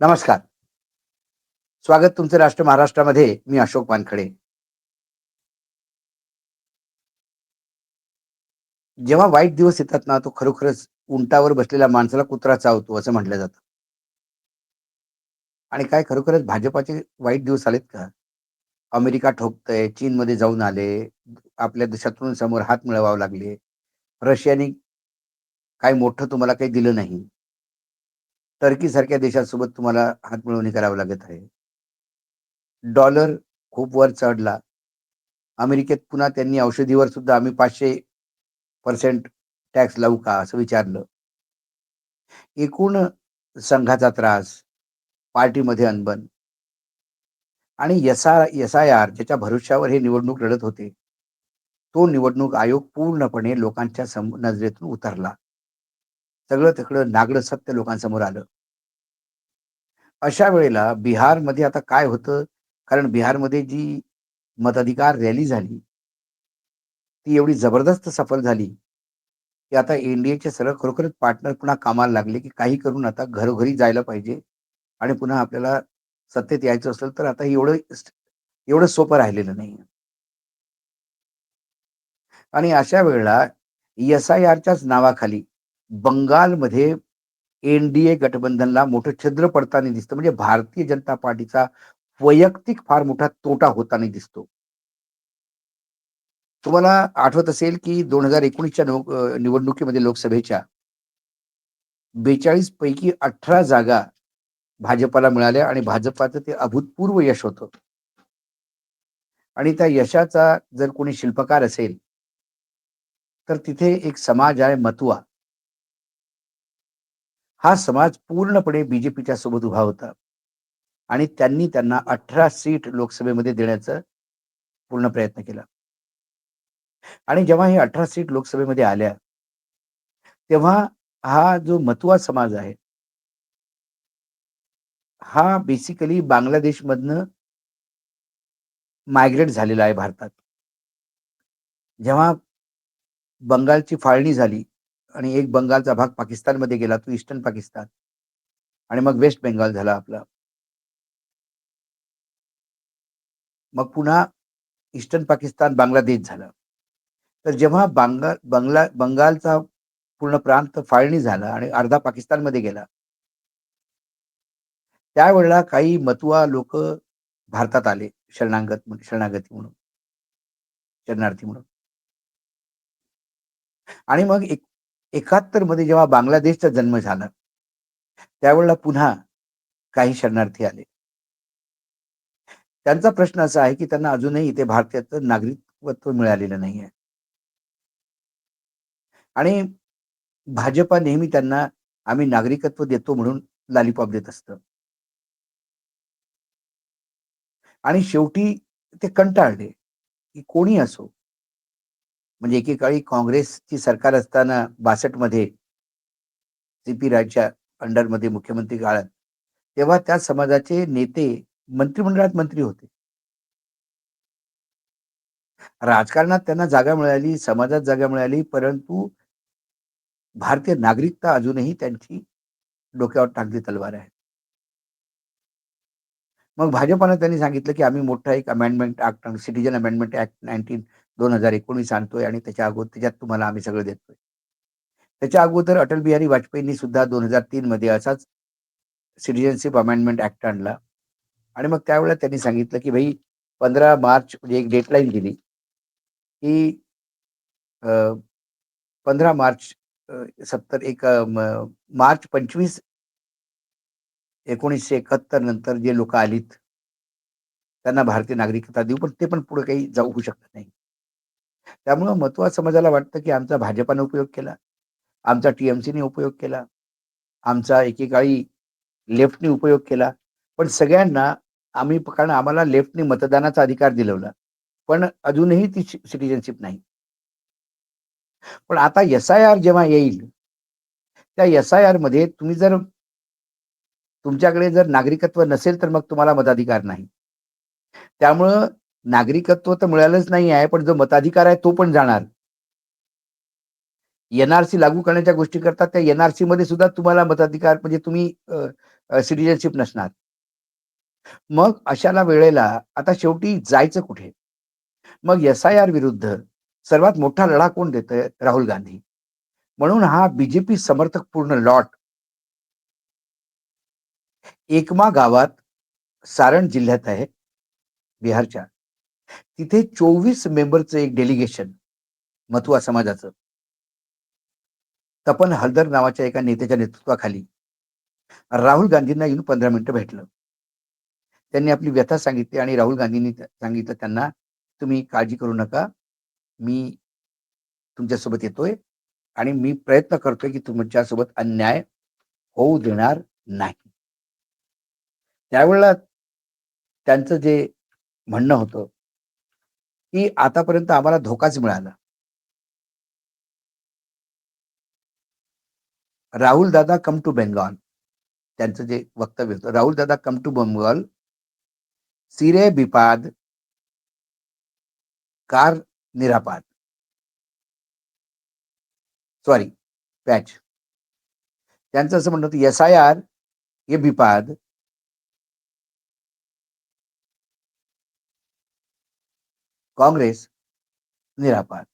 नमस्कार. स्वागत तुमचं राष्ट्र महाराष्ट्रामध्ये. मी अशोक वानखडे. जेव्हा वाईट दिवस येतात ना, तो खरोखरच उंटावर बसलेल्या माणसाला कुत्रा चावतो असं म्हटलं जातं. आणि काय खरोखरच भाजपाचे वाईट दिवस आलेत का? अमेरिका ठोकतंय, चीनमध्ये जाऊन आले, आपल्या शत्रूंसमोर हात मिळवावे लागले. रशियाने काही मोठं तुम्हाला काही दिलं नाही. टर्कीसारख्या देशासोबत तुम्हाला हातमिळवणी करावी लागत आहे. डॉलर खूप वर चढला. अमेरिकेत पुन्हा त्यांनी औषधीवर सुद्धा आम्ही 500% टॅक्स लावू का? असं विचारलं. एकूण संघाचा त्रास, पार्टीमध्ये अनबन आणि एस-आर आय आर ज्याच्या भरोश्यावर हे निवडणूक लढत होते, तो निवडणूक आयोग पूर्णपणे लोकांच्या सम नजरेतून उतरला. सगळं तिकडं नागडं सत्य लोकांसमोर आलं. अशा वेळेला बिहारमध्ये आता काय होतं, कारण बिहारमध्ये जी मताधिकार रॅली झाली ती एवढी जबरदस्त सफल झाली, की आता एनडीएचे सरळ सर्व खरोखरच पार्टनर पुन्हा कामाला लागले, की काही करून आता घरोघरी जायला पाहिजे आणि पुन्हा आपल्याला सत्तेत यायचं असेल, तर आता एवढं एवढं सोपं राहिलेलं नाहीये. आणि अशा वेळेला एस-आय-आरच्याच नावाखाली बंगालमध्ये एन-डी-ए गठबंधनला मोठं छिद्र पडताना दिसतं. म्हणजे भारतीय जनता पार्टीचा वैयक्तिक फार मोठा तोटा होताना दिसतो. तुम्हाला आठवत असेल, की दोन हजार एकोणीसच्या निवडणुकीमध्ये लोकसभेच्या 42 पैकी 18 जागा भाजपाला मिळाल्या आणि भाजपाचं ते अभूतपूर्व यश होतं. आणि त्या यशाचा जर कोणी शिल्पकार असेल तर तिथे एक समाज आहे मतुआ. हा समाज पूर्णपणे बीजेपीच्या सोबत उभा होता. आणि त्यांनी त्यांना 18 सीट लोकसभेमध्ये देण्याचा पूर्ण प्रयत्न केला. आणि जेव्हा हे 18 सीट लोकसभेमध्ये आल्या तेव्हा हा जो मतुआ समाज आहे हा बेसिकली बांगलादेशमधनं मायग्रेट झालेला आहे भारतात. जेव्हा बंगालची फाळणी झाली आणि एक बंगालचा भाग पाकिस्तानमध्ये गेला, तो ईस्टर्न पाकिस्तान आणि मग वेस्ट बेंगाल झाला आपला. मग पुन्हा ईस्टर्न पाकिस्तान, बांगलादेश झालं. तर जेव्हा बांगाल बंगला बंगालचा पूर्ण प्रांत फाळणी झाला आणि अर्धा पाकिस्तानमध्ये गेला. त्यावेळेला काही मतुआ लोक भारतात आले शरणागत शरणागती म्हणून. शरणार्थी म्हणून. आणि मग एक 71 मध्ये जेव्हा बांगलादेशचा जन्म झाला, त्यावेळेला पुन्हा काही शरणार्थी आले. त्यांचा प्रश्न असा आहे, की त्यांना अजूनही इथे भारतीयाचं नागरिकत्व मिळालेलं नाहीये. आणि भाजपा नेहमी त्यांना आम्ही नागरिकत्व देतो म्हणून लालीपॉप देत असतं. आणि शेवटी ते कंटाळले, की कोणी असो. म्हणजे एकेकाळी काँग्रेसची सरकार असताना 62 मध्ये सी-पी रायच्या अंडरमध्ये मुख्यमंत्री काळात, तेव्हा त्या समाजाचे नेते मंत्रिमंडळात मंत्री होते. राजकारणात त्यांना जागा मिळाली, समाजात जागा मिळाली, परंतु भारतीय नागरिकता अजूनही त्यांची डोक्यावर टाकली तलवार आहे. मग भाजपानं त्यांनी सांगितलं, की आम्ही मोठा एक अमेंडमेंट ऍक्ट सिटीजन अमेंडमेंट दोन हजार एकोणीस आणतोय आणि त्याच्या अगोदर त्याच्यात तुम्हाला आम्ही सगळं देतोय. त्याच्या अगोदर अटल बिहारी वाजपेयींनी सुद्धा 2003 मध्ये असाच सिटिझनशिप अमेंडमेंट ऍक्ट आणला आणि मग त्यावेळेला त्यांनी सांगितलं, की भाई 15 मार्च म्हणजे एक डेडलाईन दिली, की पंधरा मार्च सत्तर एक मार्च पंचवीस एकोणीसशे एकाहत्तर नंतर जे लोक आलीत त्यांना भारतीय नागरिकता देऊ, पण ते पण पुढे काही जाऊ होऊ शकत नाही. त्यामुळं मतवा समाजाला वाटतं, की आमचा भाजपाने उपयोग केला, आमचा टी-एम-सीने उपयोग केला, आमचा एकेकाळी लेफ्टने उपयोग केला. पण सगळ्यांना आम्ही कारण आम्हाला लेफ्टने मतदानाचा अधिकार दिलवला. पण अजूनही ती सिटीजनशिप नाही. पण आता एस-आय-आर जेव्हा येईल, त्या एस-आय-आरमध्ये तुम्ही जर तुमच्याकडे जर नागरिकत्व नसेल, तर मग तुम्हाला मताधिकार नाही. त्यामुळं नागरिकत्व तर मिळालंच नाही आहे, पण जो मताधिकार आहे तो पण जाणार. एनआरसी लागू करण्याच्या गोष्टी करतात त्या एनआरसी मध्ये सुद्धा तुम्हाला मताधिकार म्हणजे तुम्ही सिटीजनशिप नसणार. मग अशाला वेळेला आता शेवटी जायचं कुठे? मग एस-आय-आर विरुद्ध सर्वात मोठा लढा कोण देत राहुल गांधी. म्हणून हा बीजेपी समर्थक पूर्ण लॉट एकमा गावात सारण जिल्ह्यात आहे, बिहारच्या. तिथे 24 मेंबरचं एक डेलिगेशन मथुआ समाजाचं. तपन हलदर नावाच्या एका नेत्याच्या नेतृत्वाखाली राहुल गांधींना येऊन 15 मिनिटं भेटलं. त्यांनी आपली व्यथा सांगितली आणि राहुल गांधींनी सांगितलं त्यांना, "तुम्ही काळजी करू नका. मी तुमच्यासोबत येतोय आणि मी प्रयत्न करतोय की तुमच्यासोबत अन्याय होऊ देणार नाही." त्यावेळेला त्यांचं जे म्हणणं होतं, की आतापर्यंत आम्हाला धोकाच मिळाला. राहुल दादा कम टू बेंगॉल त्यांचं जे वक्तव्य होतं, राहुल दादा कम टू बंगॉल सिरे बिपाद कार निरापाद. Sorry patch. त्यांचं असं म्हणणं होतं एस-आय-आर हे बिपाद कांग्रेस निरापात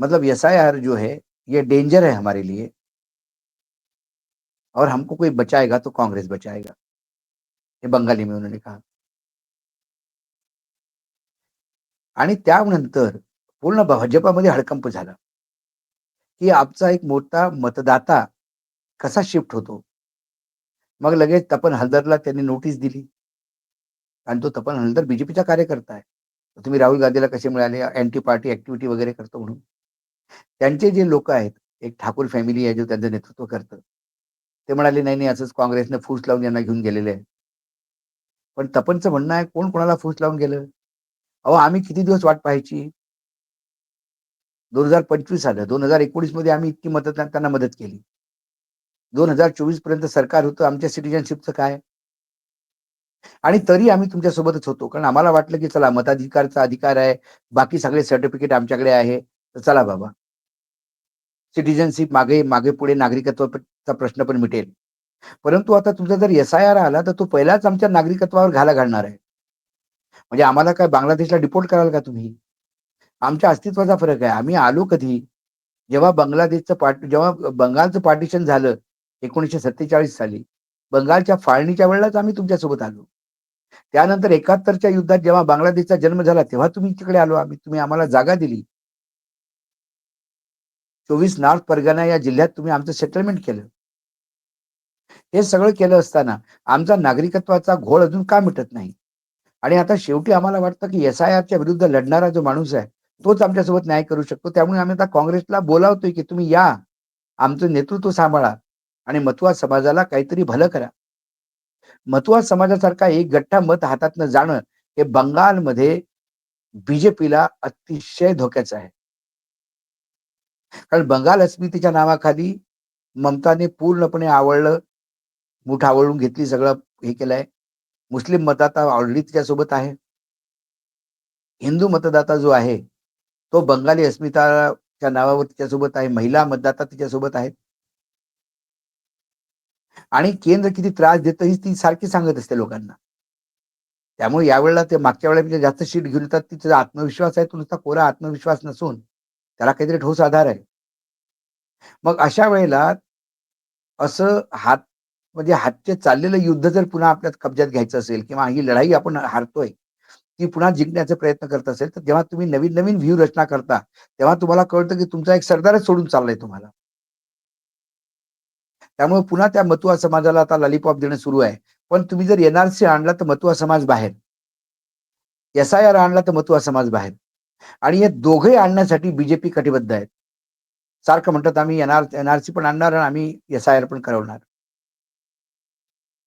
मतलब एस-आय-आर जो है ये डेंजर है हमारे लिए. और हमको कोई बचाएगा तो कांग्रेस बचाएगा. हे बंगाली में उन्होंने कहा. आणि त्यानंतर पूर्ण भाजपामध्ये हडकंप झाला. की आमचा एक मोठा मतदाता कसा शिफ्ट होतो. मग लगेच तपन हलदरला त्यांनी नोटीस दिली. आणि तो तपन हलदर बीजेपीचा कार्यकर्ता आहे. तुम्ही राहुल गांधीला कसे मिळाले? अँटी पार्टी ऍक्टिव्हिटी वगैरे करतो म्हणून. त्यांचे जे लोक आहेत, एक ठाकूर फॅमिली आहे जो त्यांचं नेतृत्व करतं. ते म्हणाले, "नाही, नाही असंच काँग्रेसने फूस लावून यांना घेऊन गेलेले आहे." पण तपनचं म्हणणं आहे, कोण कोणाला फूस लावून गेलं? अहो, आम्ही किती दिवस वाट पाहायची? 2025 आलं. 2019 मध्ये आम्ही इतकी मदत त्यांना मदत केली. 2024 पर्यंत सरकार होतं. आमच्या सिटीजनशिपचं काय? आणि तरी आम्ही तुमच्यासोबतच होतो. कारण आम्हाला वाटलं, की चला मताधिकारचा अधिकार आहे. बाकी सगळे सर्टिफिकेट आमच्याकडे आहे. तर चला बाबा. सिटिझनशिप मागे मागे-पुढे नागरिकत्वाचा प्रश्न पण मिटेल. परंतु आता तुमचा जर एस-आय-आर आला, तर तो पहिलाच आमच्या नागरिकत्वावर घाला घालणार आहे. म्हणजे आम्हाला काय बांगलादेशला डिपोर्ट कराल का तुम्ही? आमच्या अस्तित्वाचा फरक आहे. आम्ही आलो कधी? जेव्हा बांगलादेशचं पार्ट जेव्हा बंगालचं पार्टिशन झालं 1947 साली. बंगालच्या फाळणीच्या वेळेलाच आम्ही तुमच्यासोबत आलो. त्यानंतर 71च्या युद्धात जेव्हा बांगलादेशचा जन्म झाला, तेव्हा तुम्ही तिकडे आलो आम्ही. तुम्ही आम्हाला जागा दिली. 24 नॉर्थ परगणा या जिल्ह्यात तुम्ही आमचं सेटलमेंट केलं. हे सगळं केलं असताना आमचा नागरिकत्वाचा घोळ अजून का मिटत नाही? आणि आता शेवटी आम्हाला वाटतं, की एस-आय-आरच्या विरुद्ध लढणारा जो माणूस आहे, तोच आमच्यासोबत न्याय करू शकतो. त्यामुळे आम्ही आता काँग्रेसला बोलावतोय, की तुम्ही या. आमचं नेतृत्व सांभाळा आणि मतवा समाजाला काहीतरी भलं करा. मतवा समाजासारखा एक गठ्ठा मत हातातनं जाणं हे बंगालमध्ये बीजेपीला अतिशय धोक्याचं आहे. कारण बंगाल अस्मितेच्या नावाखाली ममताने पूर्णपणे आवडलं मुठ आवळून घेतली, सगळं हे केलंय. मुस्लिम मतदाता ऑलरेडी तिच्यासोबत आहे. हिंदू मतदाता जो आहे, तो बंगाली अस्मिताच्या नावावर तिच्यासोबत आहे. महिला मतदाता तिच्यासोबत आहेत. आणि केंद्र किती त्रास देतं ही ती सारखी सांगत असते लोकांना. त्यामुळे यावेळेला ते मागच्या वेळेला जास्त शीट घेऊन येतात. तिचा आत्मविश्वास आहे, तो नुसता कोरा आत्मविश्वास नसून त्याला काहीतरी ठोस आधार आहे. मग अशा वेळेला असं हात म्हणजे हातचे चाललेलं युद्ध जर पुन्हा आपल्या कब्जात घ्यायचं असेल किंवा ही लढाई आपण हारतोय, ती पुन्हा जिंकण्याचा प्रयत्न करत असेल, तर जेव्हा तुम्ही नवीन-नवीन व्यूहरचना करता, तेव्हा तुम्हाला कळतं, की तुमचा एक सरदारच सोडून चाललाय तुम्हाला. त्यामुळे पुन्हा त्या मथुआ समाजाला आता लॉलीपॉप देणं सुरू आहे. पण तुम्ही जर एनआरसी आणला तर मथुआ समाज बाहेर. एस-आय-आर आणला तर मथुआ समाज बाहेर. आणि हे दोघंही आणण्यासाठी बीजेपी कटिबद्ध आहेत. सारखं म्हणतात आम्ही एनआर एनआरसी पण आणणार आणि आम्ही एस-आय-आर पण करवणार.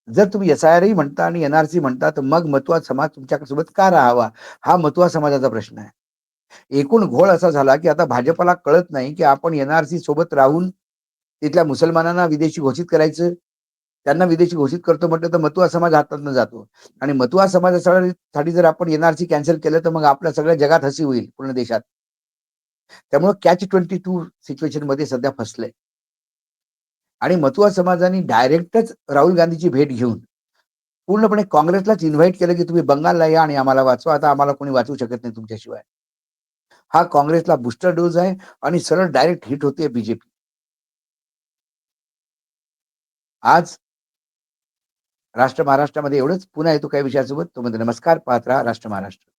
जर तुम्ही एस-आय-आरही म्हणता आणि एनआरसी म्हणता, तर मग मथुआ समाज तुमच्यासोबत का राहावा? हा मथुआ समाजाचा प्रश्न आहे. एकूण घोळ असा झाला, की आता भाजपला कळत नाही, की आपण एनआरसी सोबत राहून तिथल्या मुसलमानांना विदेशी घोषित करायचं. त्यांना विदेशी घोषित करतो म्हटलं तर मथुआ समाज हातातनं जातो. आणि मथुआ समाजासाठी जर आपण येणार सी कॅन्सल केलं, तर मग आपल्या सगळ्या जगात हसी होईल पूर्ण देशात. त्यामुळे कॅच ट्वेंटी टू सिच्युएशनमध्ये सध्या फसलंय. आणि मथुरा समाजाने डायरेक्टच राहुल गांधीची भेट घेऊन पूर्णपणे काँग्रेसलाच इन्व्हाइट केलं, की तुम्ही बंगालला या आणि आम्हाला वाचवा. आता आम्हाला कोणी वाचवू शकत नाही तुमच्याशिवाय. हा काँग्रेसला बूस्टर डोज आहे आणि सरळ डायरेक्ट हिट होते बीजेपी. आज राष्ट्र महाराष्ट्रामध्ये एवढंच. पुन्हा येतो काही विषयासोबत. तोपर्यंत नमस्कार. पात्रा राष्ट्र महाराष्ट्र.